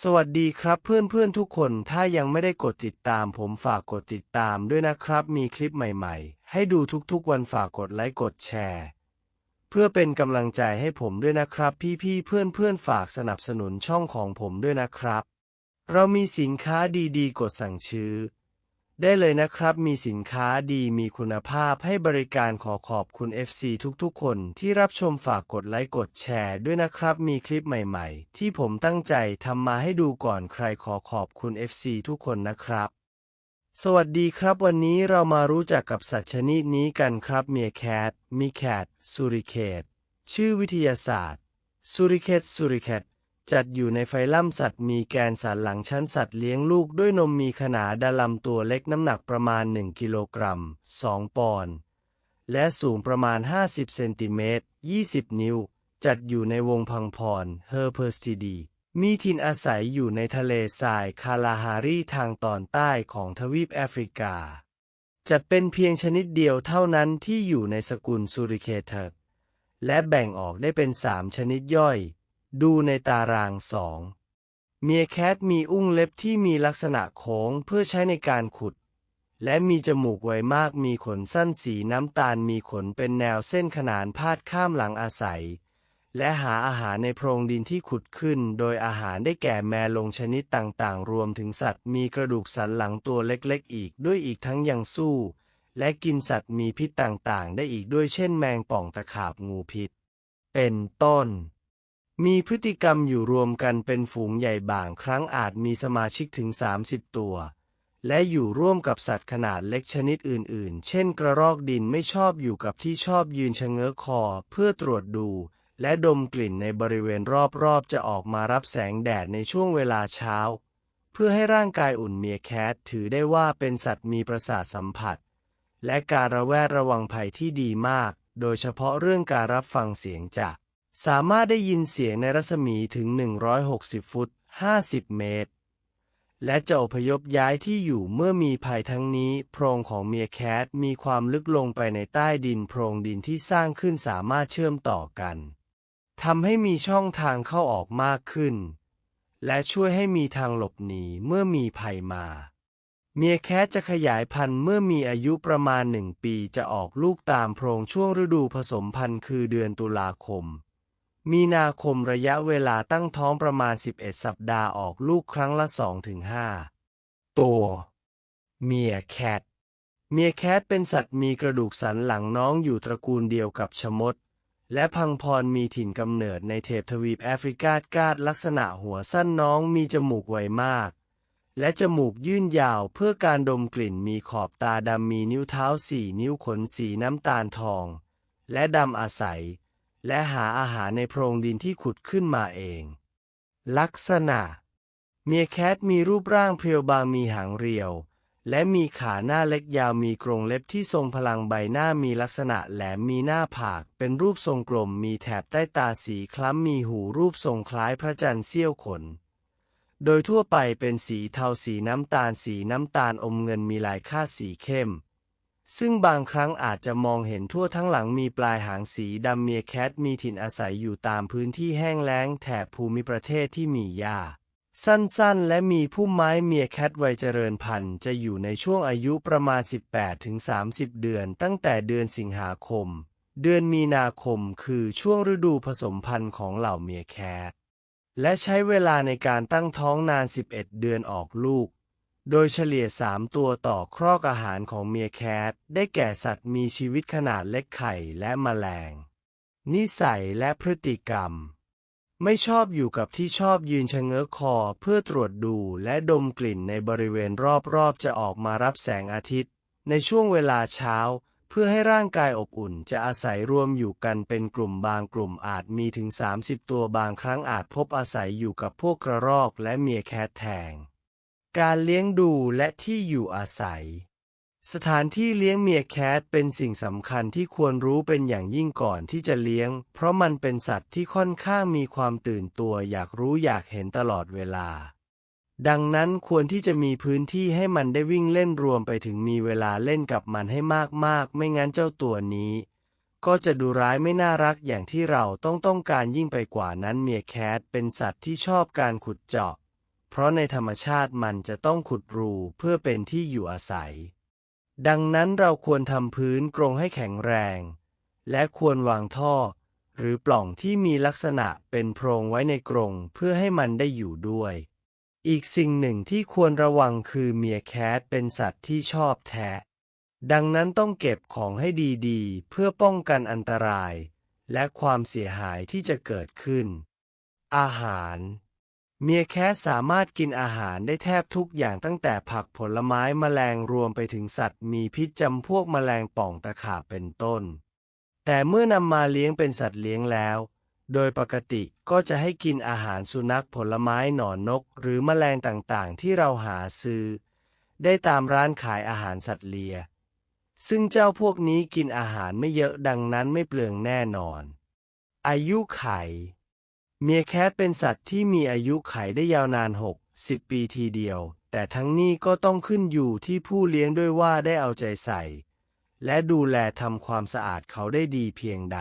สวัสดีครับเพื่อนๆทุกคนถ้ายังไม่ได้กดติดตามผมฝากกดติดตามด้วยนะครับ มีคลิปใหม่ๆ ให้ดูทุกๆวันฝากกดไลค์กดแชร์ เพื่อเป็นกำลังใจให้ผมด้วยนะครับ พี่ๆเพื่อนๆฝากสนับสนุนช่องของผมด้วยนะครับ เรามีสินค้าดีๆ กดสั่งซื้อ ได้เลยนะครับ มีสินค้าดีมีคุณภาพให้บริการขอขอบคุณ FC ทุกๆ คนที่รับชมฝากกดไลค์กดแชร์ด้วยนะครับ มีคลิปใหม่ๆ ที่ผมตั้งใจทำมาให้ดูก่อนใครขอขอบคุณ FC ทุกคนนะครับ สวัสดีครับ วันนี้เรามารู้จักกับสัตว์ชนิดนี้กันครับเมียแคทมีแคทซูริเคตชื่อวิทยาศาสตร์ซูริเคตซูริเคต จัดอยู่ในไฟลัมสัตว์มีแกนสันหลังชั้นสัตว์เลี้ยงลูกด้วยนมมีขนาดดาลำตัวเล็กน้ำหนักประมาณ 1 กิโลกรัม 2 ปอนด์และสูงประมาณ 50 เซนติเมตร 20 นิ้ว จัดอยู่ในวงพังพรเฮอร์เพอร์สติดี มีถิ่นอาศัยอยู่ในทะเลทรายคาลาฮารีทางตอนใต้ของทวีปแอฟริกา จัดเป็นเพียงชนิดเดียวเท่านั้นที่อยู่ในสกุลซูริเคเทอร์และแบ่งออกได้เป็นสามชนิดย่อย ดูในตารางสองเมียแคทมีอุ้งเล็บที่มีลักษณะโค้งเพื่อใช้ในการขุด และมีจมูกไวมากมีขนสั้นสีน้ำตาลมีขนเป็นแนวเส้นขนานพาดข้ามหลังอาศัย และหาอาหารในโพรงดินที่ขุดขึ้น โดยอาหารได้แก่แมลงชนิดต่างๆ รวมถึงสัตว์มีกระดูกสันหลังตัวเล็กๆ อีกด้วยอีกทั้งยังสู้ และกินสัตว์มีพิษต่างๆ ได้อีกด้วยเช่นแมงป่องตะขาบงูพิษ เป็นต้น มีพฤติกรรมอยู่รวมกันเป็นฝูงใหญ่บางครั้งอาจมีสมาชิกถึง 30 ตัว และอยู่ร่วมกับสัตว์ขนาดเล็กชนิดอื่น ๆ เช่น กระรอกดินไม่ชอบอยู่กับที่ชอบยืนชะเง้อคอเพื่อตรวจดู และดมกลิ่นในบริเวณรอบ ๆ จะออกมารับแสงแดดในช่วงเวลาเช้า เพื่อให้ร่างกายอุ่นเมียแคทถือได้ว่าเป็นสัตว์มีประสาทสัมผัส และการระแวดระวังภัยที่ดีมาก โดยเฉพาะเรื่องการรับฟังเสียงจาก สามารถได้ยินเสียงในรัศมีถึง 160 ฟุต 50 เมตร และจะอพยพย้ายที่อยู่เมื่อมีภัยทั้งนี้ โพรงของเมียแคทมีความลึกลงไปในใต้ดินโพรงดินที่สร้างขึ้นสามารถเชื่อมต่อกันทำให้มีช่องทางเข้าออกมากขึ้น และช่วยให้มีทางหลบหนีเมื่อมีภัยมา เมียแคทจะขยายพันธุ์เมื่อมีอายุประมาณหนึ่งปีจะออกลูกตามโพรงช่วงฤดูผสมพันธุ์คือเดือนตุลาคม มีนาคมระยะเวลาตั้งท้องประมาณ 11 สัปดาห์ออกลูกครั้งละ 2-5 ตัว เมียแคท เมียแคทเป็นสัตว์มีกระดูกสันหลังน้องอยู่ตระกูลเดียวกับชมด และพังพรมีถิ่นกำเนิดในเทพทวีปแอฟริกากาดลักษณะหัวสั้นน้องมีจมูกไวมาก และจมูกยื่นยาวเพื่อการดมกลิ่นมีขอบตาดำมีนิ้วเท้าสี่นิ้วขนสีน้ำตาลทอง และดำอาศัย และหาอาหารในโพรงดินที่ขุดขึ้นมาเอง ลักษณะ เมียแคทมีรูปร่างเพรียวบางมีหางเรียว และมีขาหน้าเล็กยาวมีกรงเล็บที่ทรงพลังใบหน้ามีลักษณะแหลมมีหน้าผาก เป็นรูปทรงกลมมีแถบใต้ตาสีคล้ำมีหูรูปทรงคล้ายพระจันทร์เสี้ยวขน โดยทั่วไปเป็นสีเทาสีน้ำตาลสีน้ำตาลอมเงินมีลายค่าสีเข้ม ซึ่งบางครั้งอาจจะมองเห็นทั่วทั้งหลังมีปลายหางสีดำเมียแคทมีถิ่นอาศัยอยู่ตามพื้นที่แห้งแล้งแถบภูมิประเทศที่มีหญ้าสั้นๆ และมีพุ่มไม้เมียแคทวัยเจริญพันธุ์จะอยู่ในช่วงอายุประมาณ 18-30 เดือน ตั้งแต่เดือนสิงหาคม เดือนมีนาคมคือช่วงฤดูผสมพันธุ์ของเหล่าเมียแคทและใช้เวลาในการตั้งท้องนาน 11 เดือนออกลูก โดยเฉลี่ย 3 ตัวต่อครอกอาหารของเมียแคท ได้แก่สัตว์มีชีวิตขนาดเล็กไข่และแมลง นิสัยและพฤติกรรม ไม่ชอบอยู่กับที่ชอบยืนชะเง้อคอเพื่อตรวจดูและดมกลิ่นในบริเวณรอบๆ จะออกมารับแสงอาทิตย์ ในช่วงเวลาเช้า เพื่อให้ร่างกายอบอุ่นจะอาศัยรวมอยู่กันเป็นกลุ่มบางกลุ่มอาจมีถึง 30 ตัวบางครั้งอาจพบอาศัยอยู่กับพวกกระรอกและเมียแคทแทง การเลี้ยงดูและที่อยู่อาศัย สถานที่เลี้ยงเมียแคทเป็นสิ่งสำคัญที่ควรรู้เป็นอย่างยิ่งก่อนที่จะเลี้ยง เพราะมันเป็นสัตว์ที่ค่อนข้างมีความตื่นตัวอยากรู้อยากเห็นตลอดเวลา ดังนั้นควรที่จะมีพื้นที่ให้มันได้วิ่งเล่นรวมไปถึงมีเวลาเล่นกับมันให้มากๆ ไม่งั้นเจ้าตัวนี้ ก็จะดูร้ายไม่น่ารักอย่างที่เราต้องต้องการยิ่งไปกว่านั้นเมียแคทเป็นสัตว์ที่ชอบการขุดเจาะ เพราะในธรรมชาติมันจะต้องขุดรูเพื่อเป็นที่อยู่อาศัย ดังนั้นเราควรทำพื้นกรงให้แข็งแรง และควรวางท่อ หรือปล่องที่มีลักษณะเป็นโพรงไว้ในกรงเพื่อให้มันได้อยู่ด้วย อีกสิ่งหนึ่งที่ควรระวังคือเมียแคทเป็นสัตว์ที่ชอบแทะ ดังนั้นต้องเก็บของให้ดีๆ เพื่อป้องกันอันตราย และความเสียหายที่จะเกิดขึ้น อาหาร เมียแคทสามารถกินอาหารได้แทบทุกอย่างตั้งแต่ผักผลไม้แมลงรวมไปถึงสัตว์ มีพิษจำพวกแมลงป่องตะขาบเป็นต้น แต่เมื่อนำมาเลี้ยงเป็นสัตว์เลี้ยงแล้ว โดยปกติก็จะให้กินอาหารสุนัขผลไม้หนอนนก หรือแมลงต่างๆ ที่เราหาซื้อ ได้ตามร้านขายอาหารสัตว์เลียซึ่งเจ้าพวกนี้กินอาหารไม่เยอะดังนั้นไม่เปลืองแน่นอน อายุไข เมียแคทเป็นสัตว์ที่มีอายุไขได้ยาวนาน 6 10 ปีทีเดียว แต่ทั้งนี้ก็ต้องขึ้นอยู่ที่ผู้เลี้ยงด้วยว่าได้เอาใจใส่ และดูแลทำความสะอาดเขาได้ดีเพียงใด